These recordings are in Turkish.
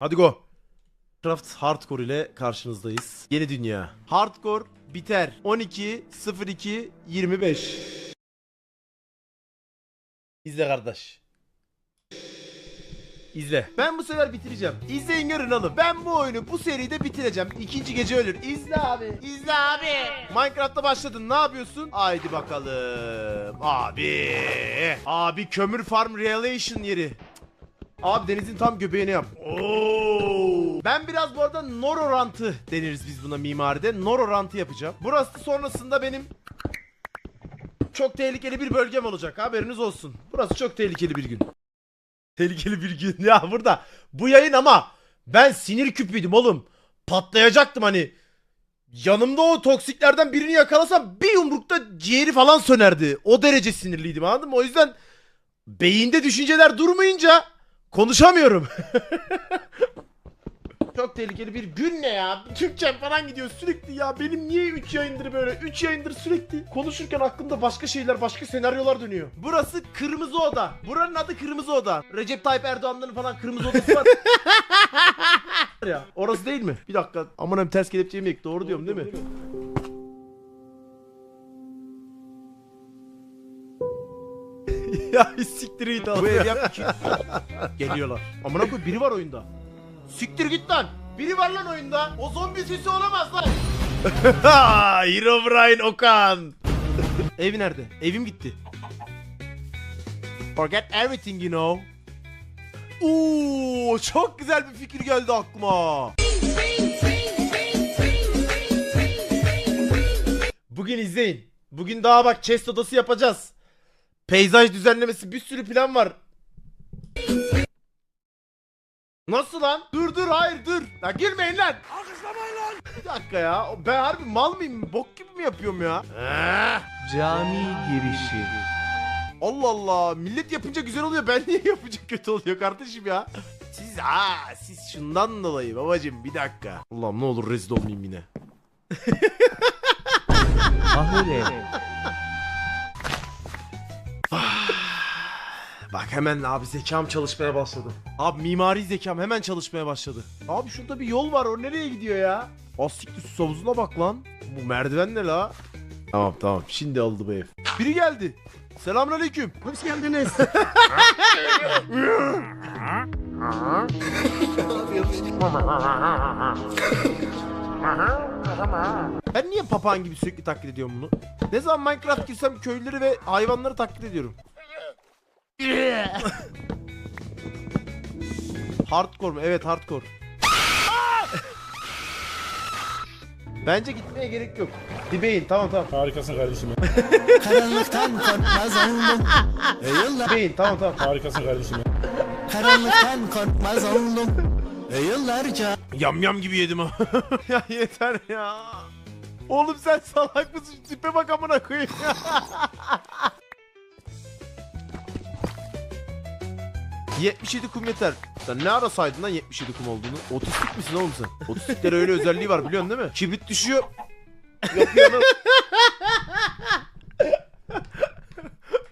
Hadi go. Craft Hardcore ile karşınızdayız. Yeni dünya. Hardcore biter. 12 02 25. İzle kardeş. İzle. Ben bu sefer bitireceğim. İzleyin görün oğlum. Ben bu oyunu bu seride bitireceğim. İkinci gece ölür. İzle abi. İzle abi. Minecraft'ta başladın. Ne yapıyorsun? Haydi bakalım. Abi. Abi kömür farm relation yeri. Abi denizin tam göbeğine yap. Oo. Ben biraz bu arada nor orantı deniriz biz buna mimaride. Nor orantı yapacağım. Burası sonrasında benim çok tehlikeli bir bölgem olacak. Haberiniz olsun. Burası çok tehlikeli bir gün. Tehlikeli bir gün. Ya burada bu yayın ama ben sinir küpüydüm oğlum. Patlayacaktım hani. Yanımda o toksiklerden birini yakalasam bir yumrukta ciğeri falan sönerdi. O derece sinirliydim anladın mı? O yüzden beyinde düşünceler durmayınca konuşamıyorum. Çok tehlikeli bir gün ne ya? Türkçem falan gidiyor sürekli ya. Benim niye 3 yayındır böyle? 3 yayındır sürekli konuşurken aklımda başka şeyler, başka senaryolar dönüyor. Burası Kırmızı Oda. Buranın adı Kırmızı Oda. Recep Tayyip Erdoğan'ların falan Kırmızı Odası var. ya orası değil mi? Bir dakika. Aman hem ters kelepçeyi mi ek? Doğru diyorum değil mi? ya siktir git. Bu ev yap ki. Geliyorlar. Amına koyayım biri var oyunda. Siktir git lan. Biri var lan oyunda. O zombi sesi olamaz lan. Herobrine Okan. Evi nerede? Evim gitti. Forget everything you know. Oo, çok güzel bir fikir geldi aklıma. Bugün izleyin. Bugün daha bak chest odası yapacağız. Peyzaj düzenlemesi bir sürü plan var. Nasıl lan? Dur dur hayır dur. Ya girmeyin lan. Alkışlamayın lan. Bir dakika ya. Ben harbi mal mıyım? Bok gibi mi yapıyorum ya? Eh. Cami girişi. Allah Allah. Millet yapınca güzel oluyor. Ben niye yapınca kötü oluyor kardeşim ya? Siz ha siz şundan dolayı babacım bir dakika. Allah'ım ne olur rezil olmayayım yine. Ahır Bak hemen abi zekam çalışmaya başladı. Abi mimari zekam hemen çalışmaya başladı. Abi şurada bir yol var o nereye gidiyor ya? Astikli su havuzuna bak lan. Bu merdiven ne la? Tamam tamam şimdi aldı bu ev. Biri geldi. Selamünaleyküm. Hoş geldiniz. ben niye papağan gibi sürekli taklit ediyorum bunu? Ne zaman Minecraft girsem köylüleri ve hayvanları taklit ediyorum. Hardcore mu? Evet hardcore. Bence gitmeye gerek yok. Dibeyin tamam tamam. Harikasın kardeşim. Karanlıktan korkmaz oldum. Yıllar Dibeyin tamam tamam. Harikasın kardeşim. karanlıktan korkmaz oldum. Yıllarca Yam yam gibi yedim ha. ya yeter ya. Oğlum sen salak mısın? Tipe bak amına koyayım. ...77 kum yeter. Sen ne ara saydın lan 77 kum olduğunu? Otistik misin oğlum sen? Otistiklerin öyle özelliği var biliyorsun değil mi? Kibrit düşüyor. Yapıyor lan.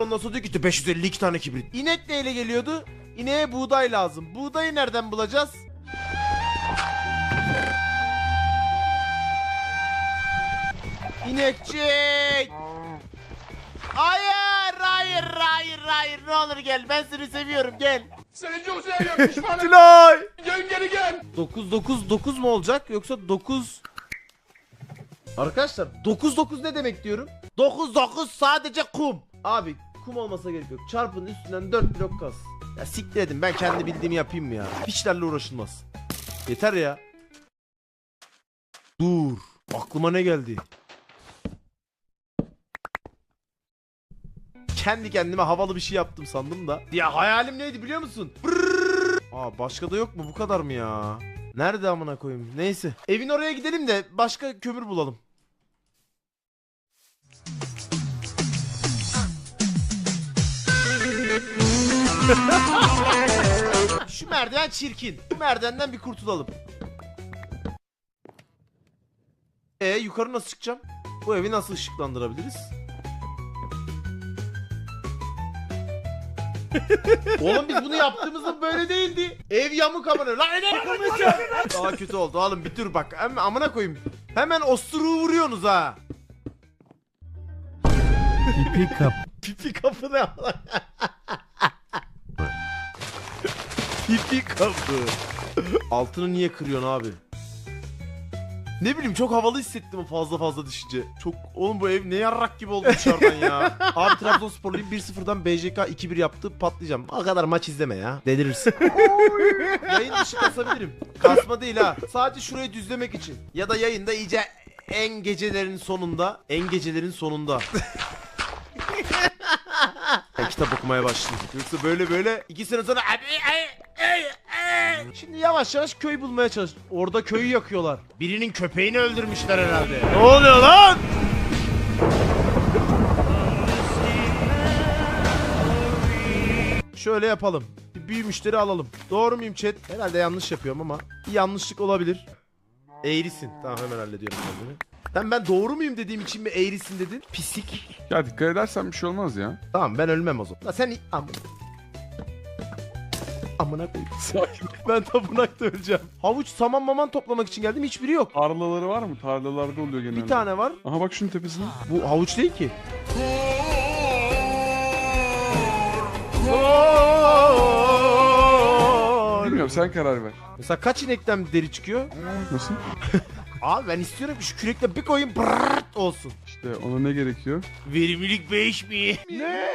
Ondan sonra diyor ki işte 552 tane kibrit. İnek neyle geliyordu? İneğe buğday lazım. Buğdayı nereden bulacağız? İnekçik! Hayır, hayır. Ne olur gel. Ben seni seviyorum. Gel. Seni çok seviyorum pişmanım. Tülay! Gel geri gel. 9 9 9 mu olacak yoksa 9 Arkadaşlar 9 9 ne demek diyorum? 9 9 sadece kum. Abi kum olmasa gerek yok. Çarpın üstünden 4 blok kas. Ya siktir edin ben kendi bildiğimi yapayım mı ya? Hiçlerle uğraşılmaz. Yeter ya. Dur. Aklıma ne geldi? Kendi kendime havalı bir şey yaptım sandım da. Ya hayalim neydi biliyor musun? Brrrr. Aa başka da yok mu? Bu kadar mı ya? Nerede amına koyayım? Neyse. Evin oraya gidelim de başka kömür bulalım. Şu merdiven çirkin. Bu merdivenden bir kurtulalım. E yukarı nasıl çıkacağım? Bu evi nasıl ışıklandırabiliriz? Oğlum biz bunu yaptığımızda böyle değildi. Ev yamuk amına. Lan ne konuşuyor? Daha kötü oldu oğlum bir dur bak. Amına koyayım. Hemen osturuğu vuruyorsunuz ha. Pipi kap. Pipi kapı ne? Pipi kapı. Altını niye kırıyorsun abi? Ne bileyim çok havalı hissettim o fazla fazla düşünce. Çok oğlum bu ev ne yarrak gibi oldu dışarıdan ya. Abi Trabzonsporluyum 1-0'dan BJK 2-1 yaptı patlayacağım. O kadar maç izleme ya. Delirirsin. Yayın dışı kasabilirim. Kasma değil ha. Sadece şurayı düzlemek için. Ya da yayında iyice en gecelerin sonunda. En gecelerin sonunda. Ben kitap okumaya başladım. Yoksa böyle böyle iki sene sonra abi ay, ay, ay. Şimdi yavaş yavaş köy bulmaya çalış. Orada köyü yakıyorlar. Birinin köpeğini öldürmüşler herhalde. Ne oluyor lan? Şöyle yapalım. Bir büyü müşteri alalım. Doğru muyum chat? Herhalde yanlış yapıyorum ama bir yanlışlık olabilir. Eğrisin. Tamam hemen hallediyorum kendimi. Sen ben doğru muyum dediğim için mi eğrisin dedin? Pisik. Ya dikkat edersen bir şey olmaz ya. Tamam ben ölmem o zaman. La sen am Amına koyayım. Sakin. Ben tapınakta öleceğim. Havuç saman maman toplamak için geldim hiçbiri yok. Tarlaları var mı? Tarlalarda oluyor genelde. Bir tane var. Aha bak şunun tepesine. Bu havuç değil ki. Bilmiyorum sen karar ver. Mesela kaç inekten deri çıkıyor? Nasıl? Abi ben istiyorum ki şu kürekle bir koyayım brrrt olsun. İşte ona ne gerekiyor? Verimlilik 5 mi? Ne?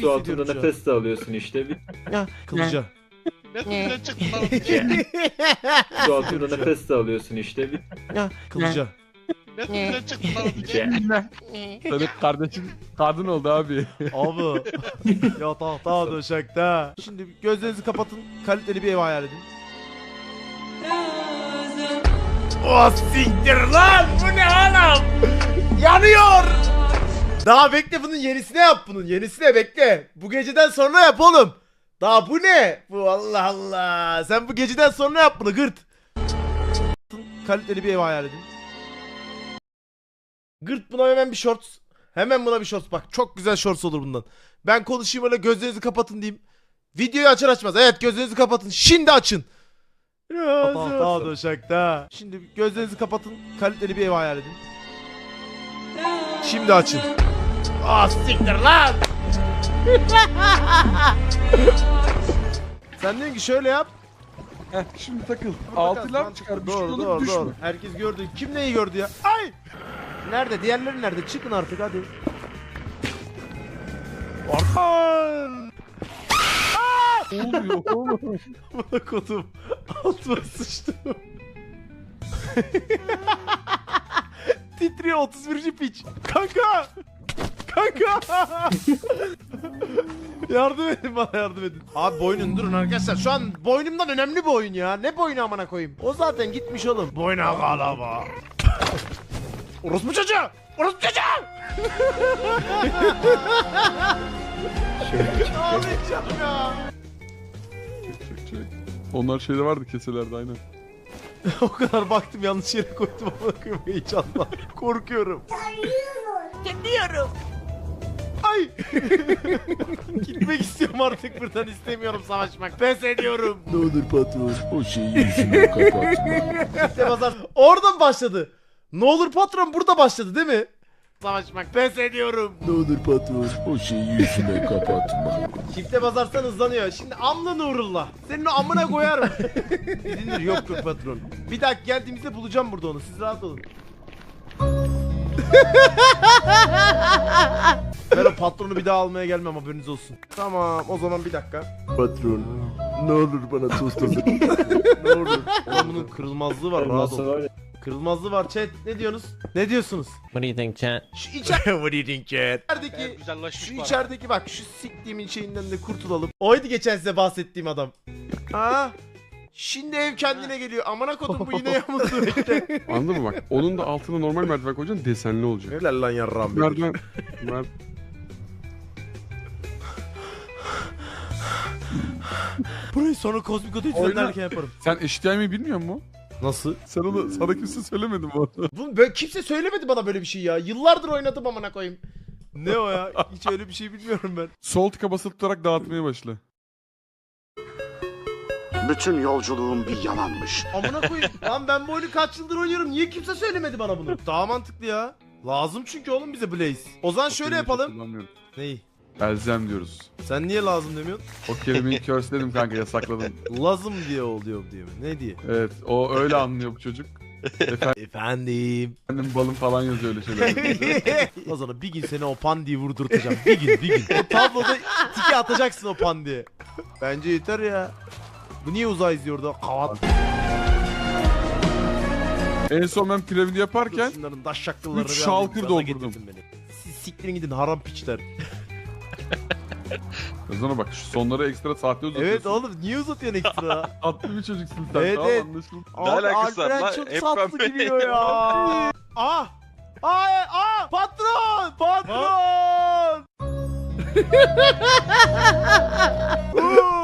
Su altında nefes de alıyorsun işte. Bir Ya kılıca. su altında nefes de alıyorsun işte. Bir Ya kılıca. Senin kardeşin kadın oldu abi. Abi. ya tahta döşekte. Şimdi gözlerinizi kapatın. Kaliteli bir ev hayal edin. O siktir lan! Bu ne oğlum? Yanıyor! Daha bekle bunun yenisine yap bunun. Yenisine bekle. Bu geceden sonra yap oğlum. Daha bu ne? Bu Allah Allah. Sen bu geceden sonra yap bunu gırt. Kaliteli bir ev hayal edin. Gırt buna hemen bir shorts. Hemen buna bir shorts bak. Çok güzel shorts olur bundan. Ben konuşayım öyle gözlerinizi kapatın diyeyim. Videoyu açar açmaz. Evet gözlerinizi kapatın. Şimdi açın. Tamam tamam döşekte. Şimdi gözlerinizi kapatın. Kaliteli bir ev hayal edin. Şimdi açın. Ah siktir lan. Sen diyorsun ki şöyle yap. Heh şimdi takıl. Altılar mantıklı. çıkar. Doğru Doğru, doğru düşme. doğru. Herkes gördü. Kim neyi gördü ya? Ay! Nerede? Diğerleri nerede? Çıkın artık hadi. Orhan! Ne oluyor oğlum? Bana kodum. Altıma sıçtım. Titriyor 31. piç. Kanka! Kanka! yardım edin bana yardım edin. Abi boynun durun arkadaşlar. Şu an boynumdan önemli bir oyun ya. Ne boynu amına koyayım? O zaten gitmiş oğlum. Boyna kalama. Orospu çocuğu! Orospu çocuğu! Ağlayacağım ya. Çek, çek. Onlar şeyde vardı keselerde aynen. o kadar baktım yanlış yere koydum ama heyecanla. Korkuyorum. Gidiyorum. Ay. Gitmek istiyorum artık buradan istemiyorum savaşmak. Pes ediyorum. Ne olur patron o şeyi yüzüne kapatma. İşte pazar. Oradan başladı. Ne olur patron burada başladı değil mi? Savaşmak. Pes ediyorum. Ne olur patron o şeyi yüzüne kapatma. Çifte basarsan hızlanıyor. Şimdi amla Nurullah. Senin o amına koyarım. Bilinir yok yok patron. Bir dakika geldiğimizde bulacağım burada onu. Siz rahat olun. Ben o patronu bir daha almaya gelmem haberiniz olsun. Tamam o zaman bir dakika. Patron ne olur bana tost hazır. Ne olur. Ulan bunun kırılmazlığı var rahat ol. Kırılmazlığı var chat. Ne diyorsunuz? Ne diyorsunuz? What do you think, chat? Şu içer... What do you think chat? İçerideki, şu içerideki bak şu siktiğimin şeyinden de kurtulalım. Oydu geçen size bahsettiğim adam. Ha? Şimdi ev kendine geliyor. Amına kodum bu yine yamuldu. Anladın mı bak? Onun da altına normal merdiven koyacaksın desenli olacak. Helal lan yarram benim. Merdiven... Mer... Burayı sonra kozmik odayı Oyna. düzenlerken yaparım. Sen HDMI bilmiyor musun? Nasıl? Sen onu sana kimse söylemedi mi onu? Bu böyle kimse söylemedi bana böyle bir şey ya. Yıllardır oynadım amına koyayım. Ne o ya? Hiç öyle bir şey bilmiyorum ben. Sol tıka basılı tutarak dağıtmaya başla. Bütün yolculuğum bir yalanmış. Amına koyayım. Lan ben bu oyunu kaç yıldır oynuyorum. Niye kimse söylemedi bana bunu? Daha mantıklı ya. Lazım çünkü oğlum bize Blaze. O zaman şöyle yapalım. kullanmıyorum. Neyi? Elzem diyoruz. Sen niye lazım demiyorsun? O kelimeyi curse'ledim kanka yasakladım. Lazım diye oluyor diye mi? Ne diye? Evet o öyle anlıyor bu çocuk. Efendim. Efendim balım falan yazıyor öyle şeyler. o zaman bir gün seni o pandiyi vurdurtacağım. Bir gün bir gün. O tabloda tiki atacaksın o pandiye. Bence yeter ya. Bu niye uzay izliyor orada? Kavat. en son ben piramidi yaparken Şunların daş şakıllarını üç bir şalkır anda doldurdum. getirdin beni. Siz siktirin gidin haram piçler. Yazana bak şu sonları ekstra saatte uzatıyorsun. Evet oğlum niye uzatıyorsun ekstra? Tatlı bir çocuksun sen Evet, tamam evet. anlaşıldı. Abi alakası var Alperen lan? çok Hep tatlı ben gülüyor ya. Aa! Aa! Aa! Patron! Patron!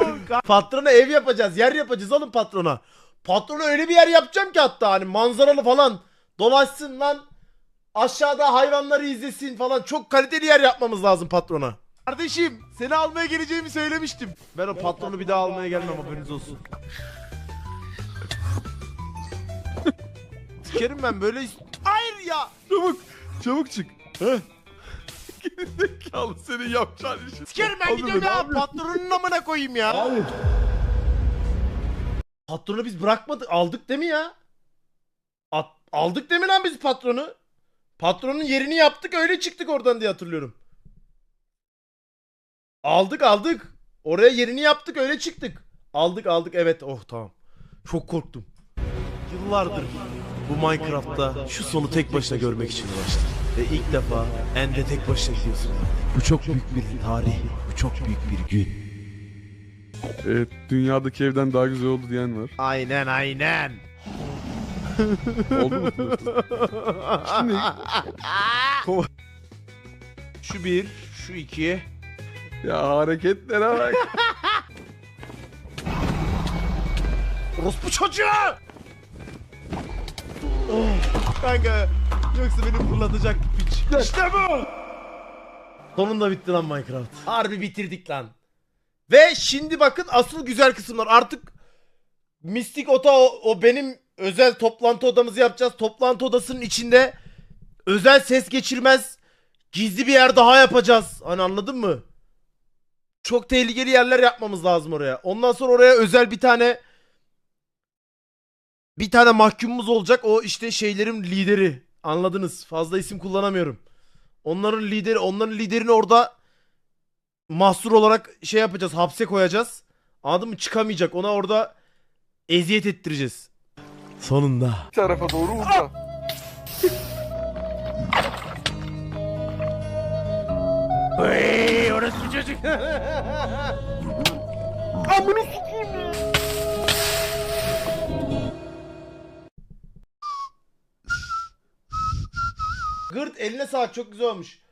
Patrona ev yapacağız. Yer yapacağız oğlum patrona. Patrona öyle bir yer yapacağım ki hatta hani manzaralı falan. Dolaşsın lan. Aşağıda hayvanları izlesin falan. Çok kaliteli yer yapmamız lazım patrona. Kardeşim seni almaya geleceğimi söylemiştim. Ben o patronu bir daha almaya gelmem haberiniz olsun. Sikerim ben böyle... Hayır ya! Çabuk çabuk çık. Gerizekalı senin yapacağın işi. Sikerim ben gidiyorum ne ya. Patronun amına koyayım ya. Hayır. Patronu biz bırakmadık. Aldık değil mi ya? At- aldık değil mi lan biz patronu? Patronun yerini yaptık öyle çıktık oradan diye hatırlıyorum. Aldık aldık. Oraya yerini yaptık öyle çıktık. Aldık aldık evet oh tamam. Çok korktum. Yıllardır bu Minecraft'ta şu sonu tek başına görmek için uğraştım. Ve ilk defa Ende tek başına gidiyorsun. Bu çok büyük bir tarih. Bu çok büyük bir gün. Evet dünyadaki evden daha güzel oldu diyen var. Aynen aynen. Oldu mu? Şimdi Şu bir, şu iki. ya hareketlere bak. Orospu çocuğu! Oh, kanka yoksa beni fırlatacak piç. İşte bu! Sonunda bitti lan Minecraft. Harbi bitirdik lan. Ve şimdi bakın asıl güzel kısımlar. Artık Mistik Ota o, o benim özel toplantı odamızı yapacağız. Toplantı odasının içinde özel ses geçirmez gizli bir yer daha yapacağız. Hani anladın mı? Çok tehlikeli yerler yapmamız lazım oraya. Ondan sonra oraya özel bir tane bir tane mahkumumuz olacak. O işte şeylerin lideri. Anladınız. Fazla isim kullanamıyorum. Onların lideri, onların liderini orada mahsur olarak şey yapacağız. Hapse koyacağız. Anladın mı? Çıkamayacak. Ona orada eziyet ettireceğiz. Sonunda. tarafa doğru uza. Hey, orası bir çocuk. Amına sikeyim Gırt eline sağlık çok güzel olmuş.